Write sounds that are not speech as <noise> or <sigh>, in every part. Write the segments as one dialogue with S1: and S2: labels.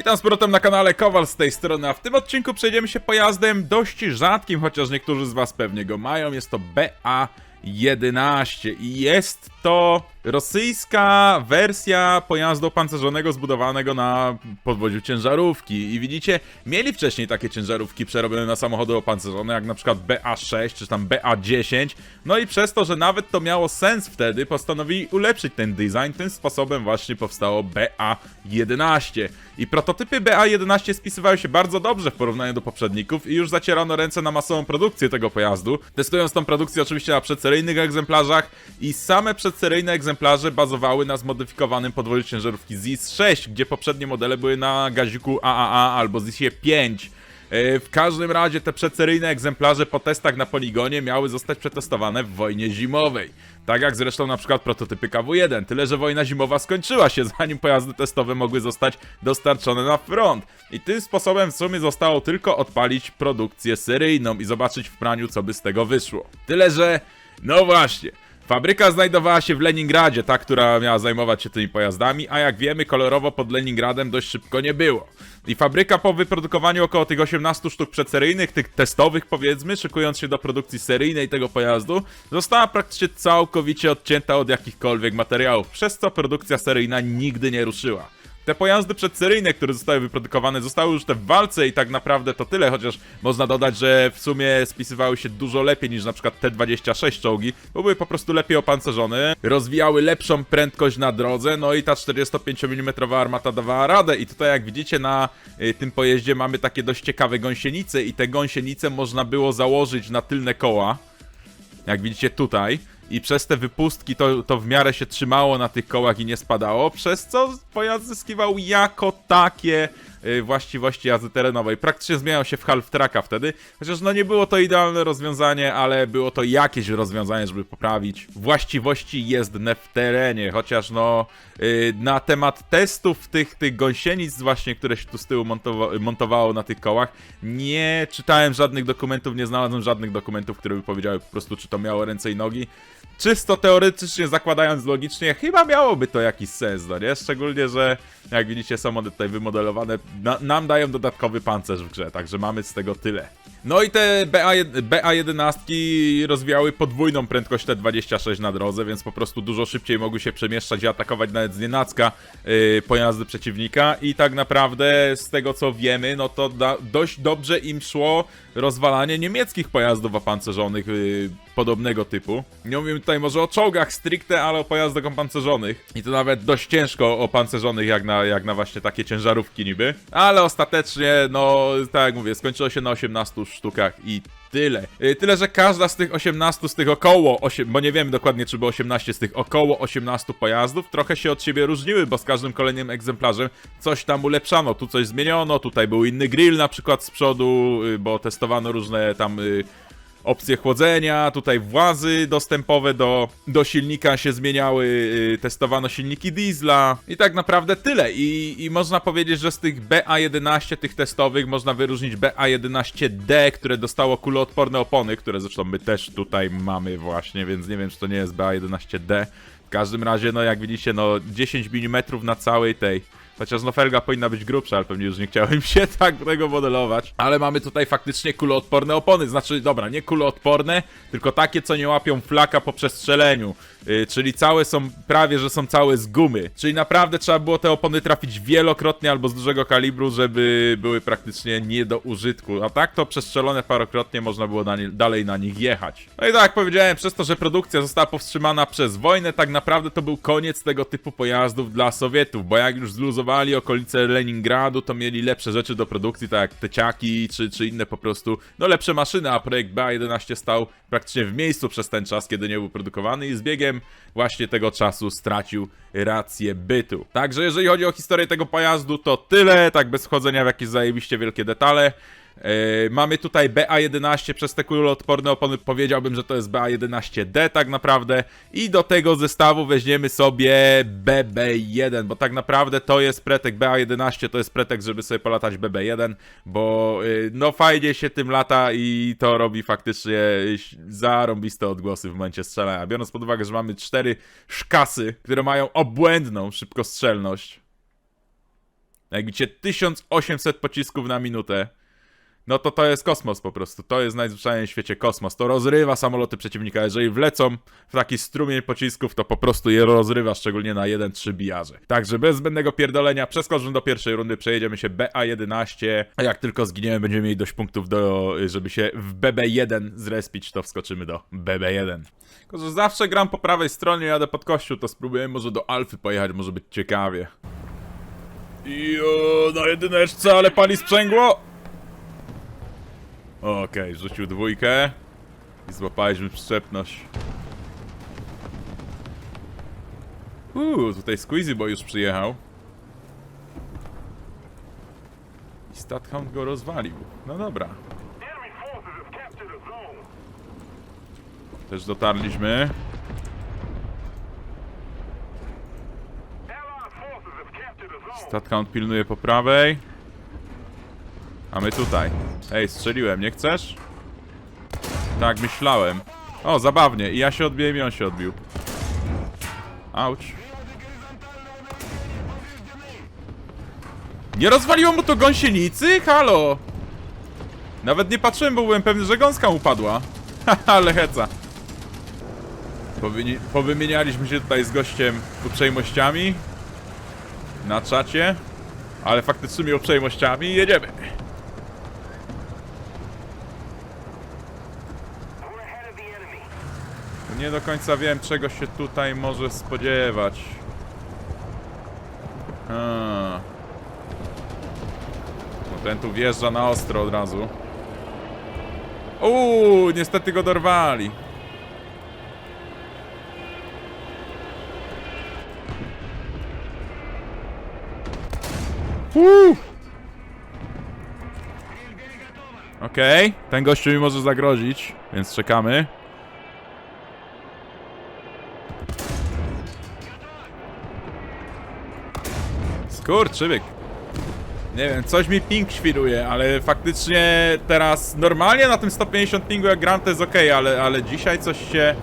S1: Witam z powrotem na kanale Kowal z tej strony, a w tym odcinku przejdziemy się pojazdem dość rzadkim, chociaż niektórzy z was pewnie go mają. Jest to BA-11 i jest to rosyjska wersja pojazdu opancerzonego zbudowanego na podwoziu ciężarówki. I widzicie, mieli wcześniej takie ciężarówki przerobione na samochody opancerzone, jak na przykład BA6 czy tam BA10. No i przez to, że nawet to miało sens wtedy, postanowili ulepszyć ten design. Tym sposobem właśnie powstało BA11. I prototypy BA11 spisywały się bardzo dobrze w porównaniu do poprzedników i już zacierano ręce na masową produkcję tego pojazdu. Testując tą produkcję oczywiście na przedseryjnych egzemplarzach i same przedseryjne egzemplarze bazowały na zmodyfikowanym podwoziu ciężarówki ZIS-6, gdzie poprzednie modele były na gaziku AAA albo ZIS-ie 5. E, W każdym razie te przedseryjne egzemplarze po testach na poligonie miały zostać przetestowane w wojnie zimowej. Tak jak zresztą na przykład prototypy KW1, tyle że wojna zimowa skończyła się zanim pojazdy testowe mogły zostać dostarczone na front. I tym sposobem w sumie zostało tylko odpalić produkcję seryjną i zobaczyć w praniu co by z tego wyszło. Tyle że, no właśnie, Fabryka znajdowała się w Leningradzie, ta, która miała zajmować się tymi pojazdami, a jak wiemy, kolorowo pod Leningradem dość szybko nie było. I fabryka po wyprodukowaniu około tych 18 sztuk przedseryjnych, tych testowych powiedzmy, szykując się do produkcji seryjnej tego pojazdu, została praktycznie całkowicie odcięta od jakichkolwiek materiałów, przez co produkcja seryjna nigdy nie ruszyła. Te pojazdy przedseryjne, które zostały wyprodukowane, zostały już te w walce i tak naprawdę to tyle, chociaż można dodać, że w sumie spisywały się dużo lepiej niż na przykład T-26 czołgi, bo były po prostu lepiej opancerzone, rozwijały lepszą prędkość na drodze, no i ta 45 mm armata dawała radę i tutaj jak widzicie na y, tym pojeździe mamy takie dość ciekawe gąsienice i te gąsienice można było założyć na tylne koła, jak widzicie tutaj. I przez te wypustki to, to w miarę się trzymało na tych kołach i nie spadało, przez co pojazd zyskiwał jako takie y, właściwości jazdy terenowej. Praktycznie zmieniał się w half tracka wtedy, chociaż no nie było to idealne rozwiązanie, ale było to jakieś rozwiązanie, żeby poprawić właściwości jezdne w terenie, chociaż no y, na temat testów tych, tych gąsienic właśnie, które się tu z tyłu montowa montowało na tych kołach, nie czytałem żadnych dokumentów, nie znalazłem żadnych dokumentów, które by powiedziały po prostu, czy to miało ręce i nogi. Czysto teoretycznie zakładając logicznie, chyba miałoby to jakiś sens, no nie? Szczególnie, że jak widzicie są one tutaj wymodelowane, na, nam dają dodatkowy pancerz w grze, także mamy z tego tyle. No i te BA, BA11 rozwijały podwójną prędkość T26 na drodze, więc po prostu dużo szybciej mogły się przemieszczać i atakować nawet z nienacka yy, pojazdy przeciwnika i tak naprawdę z tego co wiemy, no to dość dobrze im szło rozwalanie niemieckich pojazdów opancerzonych yy, podobnego typu. Nie mówimy tutaj może o czołgach stricte, ale o pojazdach opancerzonych. I to nawet dość ciężko opancerzonych jak na, jak na właśnie takie ciężarówki niby. Ale ostatecznie, no tak jak mówię, skończyło się na 18 sztukach i tyle. Y, Tyle, że każda z tych 18, z tych około 8, bo nie wiemy dokładnie, czy było 18 z tych około 18 pojazdów, trochę się od siebie różniły, bo z każdym kolejnym egzemplarzem coś tam ulepszano, tu coś zmieniono, tutaj był inny grill na przykład z przodu, y, bo testowano różne tam y, opcje chłodzenia, tutaj włazy dostępowe do, do silnika się zmieniały, yy, testowano silniki diesla i tak naprawdę tyle. I, I można powiedzieć, że z tych BA11 tych testowych można wyróżnić BA11D, które dostało kuloodporne opony, które zresztą my też tutaj mamy właśnie, więc nie wiem, czy to nie jest BA11D. W każdym razie, no jak widzicie, no 10 mm na całej tej Chociaż no felga powinna być grubsza, ale pewnie już nie chciałem się <laughs> tak tego modelować. Ale mamy tutaj faktycznie kuloodporne opony. Znaczy, dobra, nie kuloodporne, tylko takie, co nie łapią flaka po przestrzeleniu. Yy, czyli całe są, prawie że są całe z gumy. Czyli naprawdę trzeba było te opony trafić wielokrotnie albo z dużego kalibru, żeby były praktycznie nie do użytku. A tak to przestrzelone parokrotnie można było na nie, dalej na nich jechać. No i tak jak powiedziałem, przez to, że produkcja została powstrzymana przez wojnę, tak naprawdę to był koniec tego typu pojazdów dla Sowietów, bo jak już zluzowali okolice Leningradu, to mieli lepsze rzeczy do produkcji, tak jak teciaki czy, czy inne po prostu, no lepsze maszyny, a projekt BA11 stał praktycznie w miejscu przez ten czas, kiedy nie był produkowany i z biegiem właśnie tego czasu stracił rację bytu. Także jeżeli chodzi o historię tego pojazdu, to tyle, tak bez wchodzenia w jakieś zajebiście wielkie detale. Yy, mamy tutaj BA11 przez te kuloodporne opony, powiedziałbym, że to jest BA11D tak naprawdę i do tego zestawu weźmiemy sobie BB1, bo tak naprawdę to jest pretek BA11, to jest pretek, żeby sobie polatać BB1, bo yy, no fajnie się tym lata i to robi faktycznie zarąbiste odgłosy w momencie strzelania, biorąc pod uwagę, że mamy cztery szkasy, które mają obłędną szybkostrzelność Jak widzicie, 1800 pocisków na minutę. No to to jest kosmos po prostu. To jest najzwyczajniej w świecie kosmos. To rozrywa samoloty przeciwnika. Jeżeli wlecą w taki strumień pocisków, to po prostu je rozrywa, szczególnie na 1-3 bijarze. Także bez zbędnego pierdolenia przeskoczmy do pierwszej rundy, przejedziemy się BA11, a jak tylko zginiemy, będziemy mieli dość punktów, do, żeby się w BB1 zrespić, to wskoczymy do BB1. Tylko, że zawsze gram po prawej stronie, jadę pod kościół, to spróbujemy może do Alfy pojechać, może być ciekawie. Jo, na jedyneczce, ale pali sprzęgło! Okej, rzucił dwójkę i złapaliśmy przyczepność. Uuu, tutaj Squeezy Boy już przyjechał. I Stathound go rozwalił. No dobra. Też dotarliśmy. Stathound pilnuje po prawej. A my tutaj. Ej, strzeliłem, nie chcesz? Tak, myślałem. O, zabawnie. I ja się odbiłem i on się odbił. Auć. Nie rozwaliło mu to gąsienicy? Halo! Nawet nie patrzyłem, bo byłem pewny, że gąska upadła. <laughs> Haha, ale heca. Powyni- powymienialiśmy się tutaj z gościem uprzejmościami na czacie, ale faktycznymi uprzejmościami jedziemy. Nie do końca wiem, czego się tutaj może spodziewać. No ten tu wjeżdża na ostro od razu. Uuu, niestety go dorwali. Uuu. Okej, ten gościu mi może zagrozić, więc czekamy. Skurczybyk. Nie wiem, coś mi ping świruje, ale faktycznie teraz normalnie na tym 150 pingu jak gram to jest ok, ale, ale dzisiaj coś się...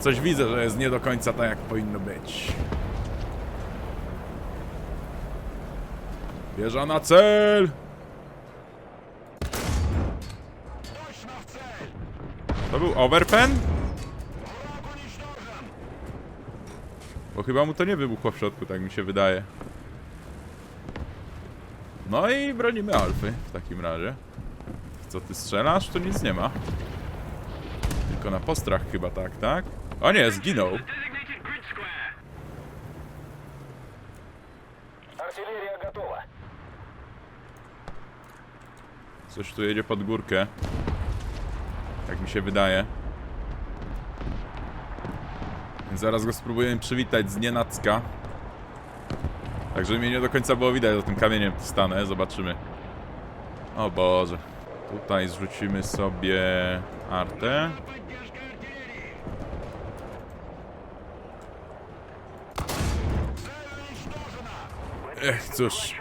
S1: Coś widzę, że jest nie do końca tak jak powinno być. Wieża na cel! To był overpen? Bo chyba mu to nie wybuchło w środku, tak mi się wydaje. No i bronimy Alfy w takim razie. Co ty strzelasz? Tu nic nie ma. Tylko na postrach chyba tak, tak? O nie, zginął. Coś tu jedzie pod górkę. Tak mi się wydaje. Zaraz go spróbujemy przywitać z nienacka. Tak, żeby mnie nie do końca było widać, za tym kamieniem stanę, zobaczymy. O Boże. Tutaj zrzucimy sobie artę. Ech, cóż.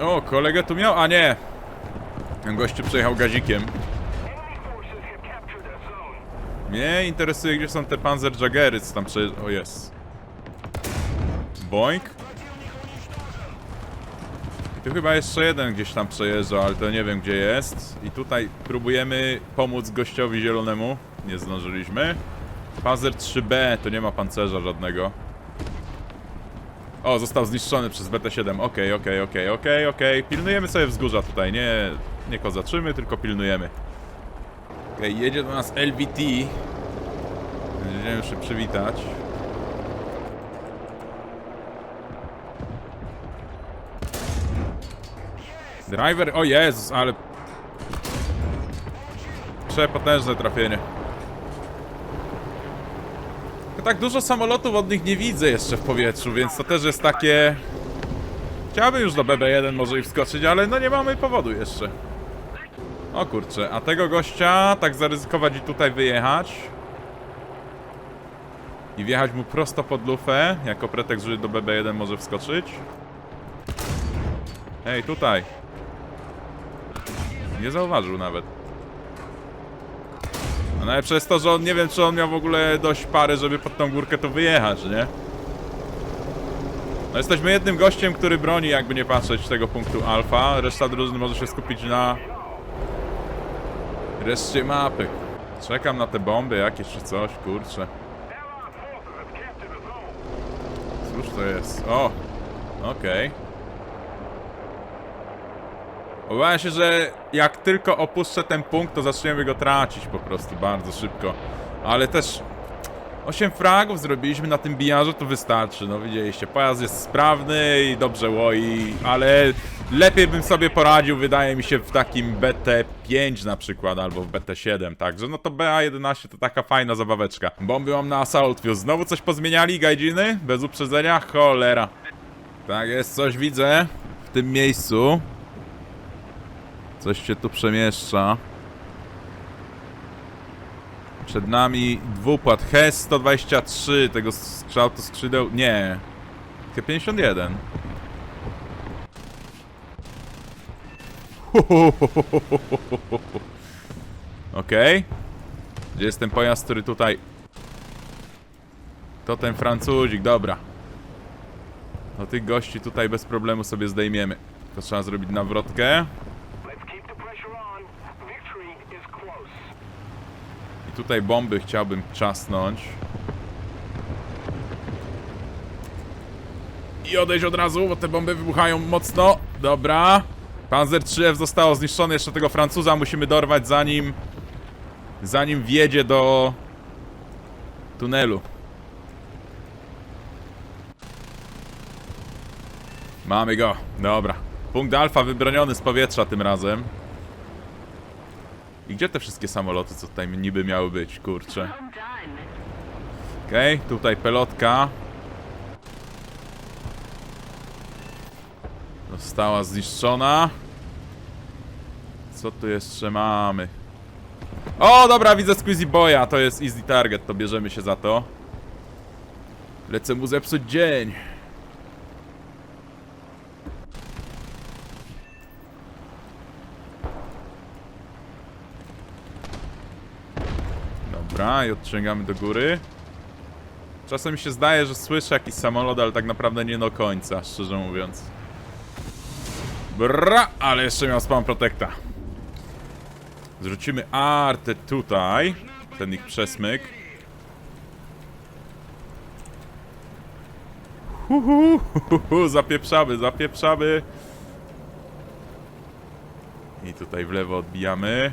S1: O, kolegę tu miał? A nie! Gościu przejechał gazikiem.
S2: Enemy forces have captured a zone.
S1: Mnie interesuje, gdzie są te Panzerjaggery, co tam przejeżdża... O, jest. Boink. I tu chyba jeszcze jeden gdzieś tam przejeżdża, ale to nie wiem, gdzie jest. I tutaj próbujemy pomóc gościowi zielonemu. Nie zdążyliśmy. Panzer 3B, to nie ma pancerza żadnego. O, został zniszczony przez BT-7. Okej, okej, okej, okej, okej. Pilnujemy sobie wzgórza tutaj, nie, nie kozaczymy, tylko pilnujemy. Okej, jedzie do nas LVT. Będziemy się przywitać. Driver, o Jezus, ale... Przepotężne trafienie. Tak dużo samolotów od nich nie widzę jeszcze w powietrzu, więc to też jest takie... Chciałbym już do BB1 może i wskoczyć, ale no nie mamy powodu jeszcze. O kurczę, a tego gościa tak zaryzykować i tutaj wyjechać. I wjechać mu prosto pod lufę, jako pretekst, że do BB1 może wskoczyć. Ej, tutaj. Nie zauważył nawet. A najlepsze jest to, że on nie wiem, czy on miał w ogóle dość pary, żeby pod tą górkę tu wyjechać, nie? No jesteśmy jednym gościem, który broni, jakby nie patrzeć tego punktu alfa. Reszta drużyny może się skupić na reszcie mapy. Czekam na te bomby jakieś czy coś, kurczę. Cóż to jest? O! Okej. Obawiam się, że jak tylko opuszczę ten punkt, to zaczniemy go tracić po prostu bardzo szybko. Ale też 8 fragów zrobiliśmy na tym bijarze, to wystarczy. No widzieliście, pojazd jest sprawny i dobrze łoi, ale lepiej bym sobie poradził, wydaje mi się, w takim BT5 na przykład, albo w BT7, także no to BA11 to taka fajna zabaweczka. Bomby mam na Assault Fuse. Znowu coś pozmieniali, gajdziny? Bez uprzedzenia? Cholera. Tak jest, coś widzę w tym miejscu. Coś się tu przemieszcza. Przed nami dwupłat HES 123 tego kształtu skrzydeł. Nie. K51. <laughs> Okej. Gdzie jest ten pojazd, który tutaj... To ten Francuzik, dobra. No tych gości tutaj bez problemu sobie zdejmiemy. To trzeba zrobić nawrotkę. I tutaj bomby chciałbym czasnąć. I odejść od razu, bo te bomby wybuchają mocno. Dobra. Panzer 3F zostało zniszczone. Jeszcze tego Francuza musimy dorwać zanim... Zanim wjedzie do... Tunelu. Mamy go. Dobra. Punkt alfa wybroniony z powietrza tym razem. I gdzie te wszystkie samoloty, co tutaj niby miały być, kurczę? Okej, tutaj pelotka. Została zniszczona. Co tu jeszcze mamy? O, dobra, widzę Squeezy Boya, to jest easy target, to bierzemy się za to. Lecę mu zepsuć dzień. Dobra, i odciągamy do góry. Czasem mi się zdaje, że słyszę jakiś samolot, ale tak naprawdę nie do końca, szczerze mówiąc. Bra, ale jeszcze miał spam protecta. Zrzucimy artę tutaj. Ten ich przesmyk. Hu, hu, hu, hu, hu, zapieprzamy, zapieprzamy. I tutaj w lewo odbijamy.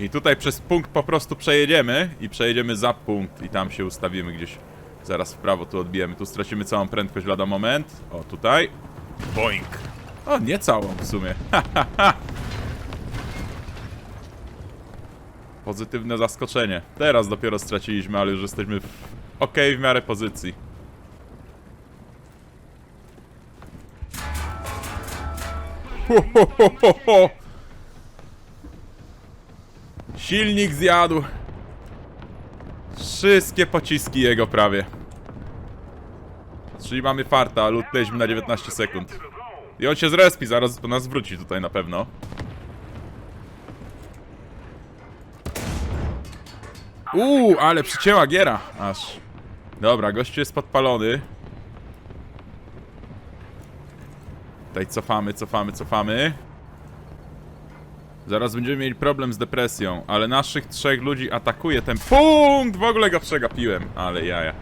S1: I tutaj przez punkt po prostu przejedziemy i przejedziemy za punkt i tam się ustawimy gdzieś zaraz w prawo, tu odbijemy, tu stracimy całą prędkość lada moment. O, tutaj. Boink. O, nie całą w sumie. <laughs> Ha, ha, ha. Pozytywne zaskoczenie. Teraz dopiero straciliśmy, ale już jesteśmy w ok w miarę pozycji. Ho, ho, ho, ho, ho. Silnik zjadł. Wszystkie pociski jego prawie. Czyli mamy farta, lutnęliśmy na 19 sekund. I on się zrespi, zaraz do nas wróci tutaj na pewno. Uuu, ale przycięła giera, aż. Dobra, gościu jest podpalony. Tutaj cofamy, cofamy, cofamy. Zaraz będziemy mieli problem z depresją, ale naszych trzech ludzi atakuje ten punkt! W ogóle go przegapiłem, ale jaja.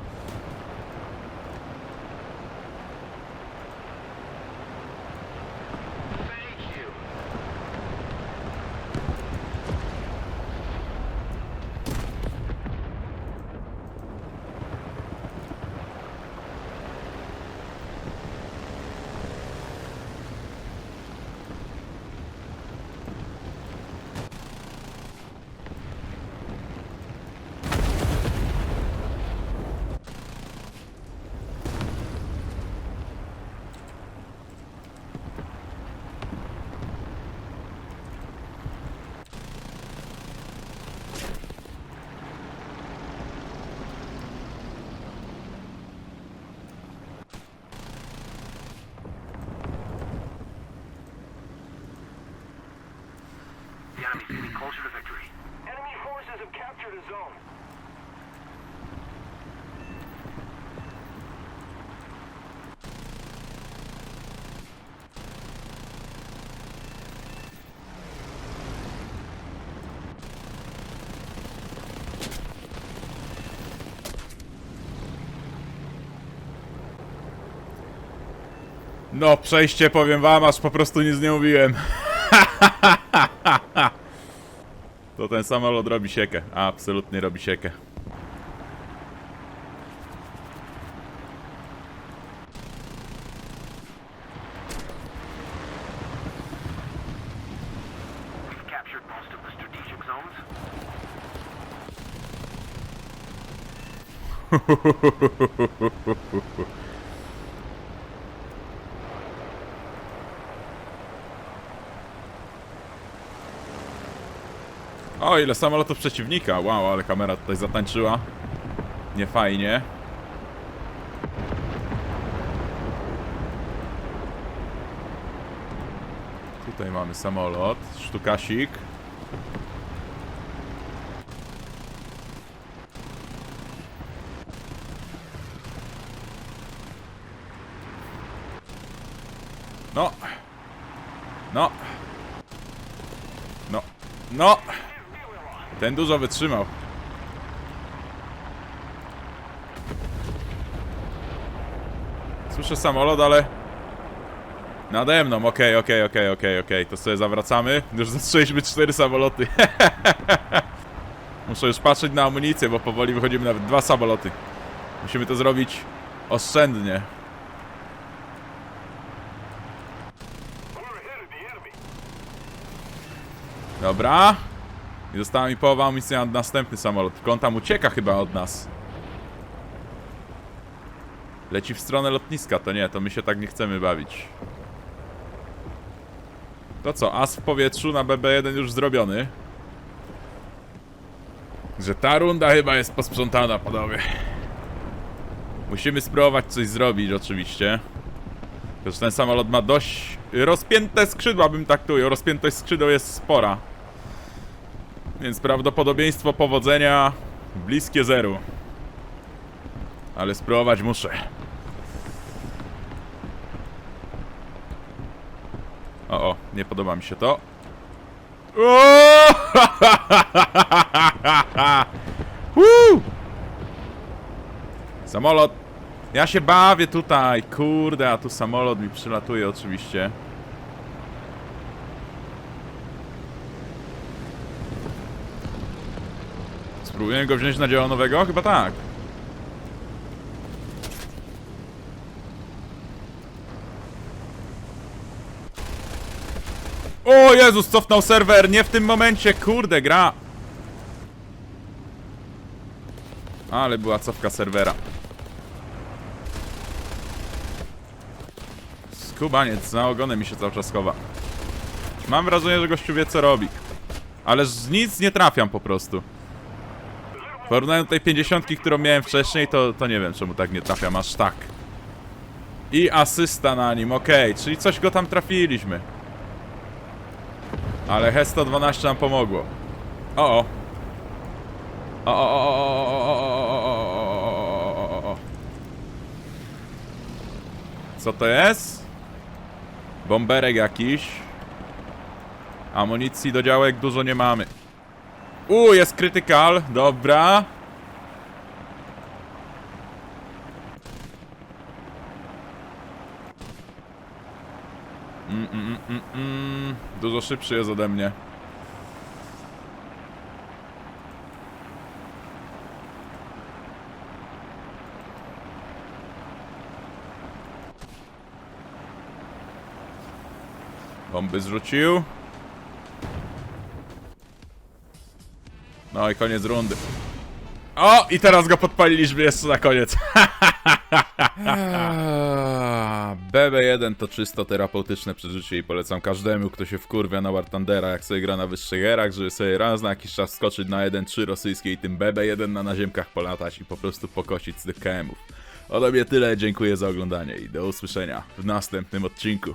S3: Closer to victory.
S2: Enemy forces have captured a zone.
S1: No, przejście powiem wam, aż po prostu nic nie mówiłem. <laughs> To ten samolot robi siekę. Absolutnie robi siekę. <laughs> O, ile samolotów przeciwnika. Wow, ale kamera tutaj zatańczyła. Nie fajnie. Tutaj mamy samolot, sztukasik. No. No. No. No. Ten dużo wytrzymał. Słyszę samolot, ale... Nade mną, okej, okej, okej, okej, okej. To sobie zawracamy. Już zastrzeliśmy cztery samoloty. <laughs> Muszę już patrzeć na amunicję, bo powoli wychodzimy nawet dwa samoloty. Musimy to zrobić oszczędnie. Dobra. I została mi połowa amunicji na następny samolot. Tylko on tam ucieka chyba od nas. Leci w stronę lotniska, to nie, to my się tak nie chcemy bawić. To co, as w powietrzu na BB1 już zrobiony. Że ta runda chyba jest posprzątana, panowie. Musimy spróbować coś zrobić, oczywiście. Że ten samolot ma dość rozpięte skrzydła, bym tak tu ujął. Rozpiętość skrzydeł jest spora. Więc prawdopodobieństwo powodzenia bliskie zeru. Ale spróbować muszę. O, o, nie podoba mi się to. <laughs> Samolot. Ja się bawię tutaj, kurde, a tu samolot mi przylatuje oczywiście. Spróbujemy go wziąć na dzieło nowego? Chyba tak. O Jezus, cofnął serwer, nie w tym momencie, kurde, gra. Ale była cofka serwera. Skubaniec, za ogonem mi się cały czas chowa. Mam wrażenie, że gościu wie co robi. Ale z nic nie trafiam po prostu. Porównując do tej 50, którą miałem wcześniej, to, to nie wiem czemu tak nie trafiam aż tak. I asysta na nim, okej, czyli coś go tam trafiliśmy. Ale He-112 nam pomogło. O. O o o o o o o o Co to jest? Bomberek jakiś. Amunicji do działek dużo nie mamy. U, jest krytykal, dobra. Mm, mm, mm, mm, mm. Dużo szybszy jest ode mnie. Bomby zrzucił. No i koniec rundy. O! I teraz go podpaliliśmy jeszcze na koniec. <laughs> BB1 to czysto terapeutyczne przeżycie i polecam każdemu, kto się wkurwia na War Thundera, jak sobie gra na wyższych erach, żeby sobie raz na jakiś czas skoczyć na 1-3 rosyjskie i tym BB1 na naziemkach polatać i po prostu pokosić z tych KM-ów. Ode mnie tyle, dziękuję za oglądanie i do usłyszenia w następnym odcinku.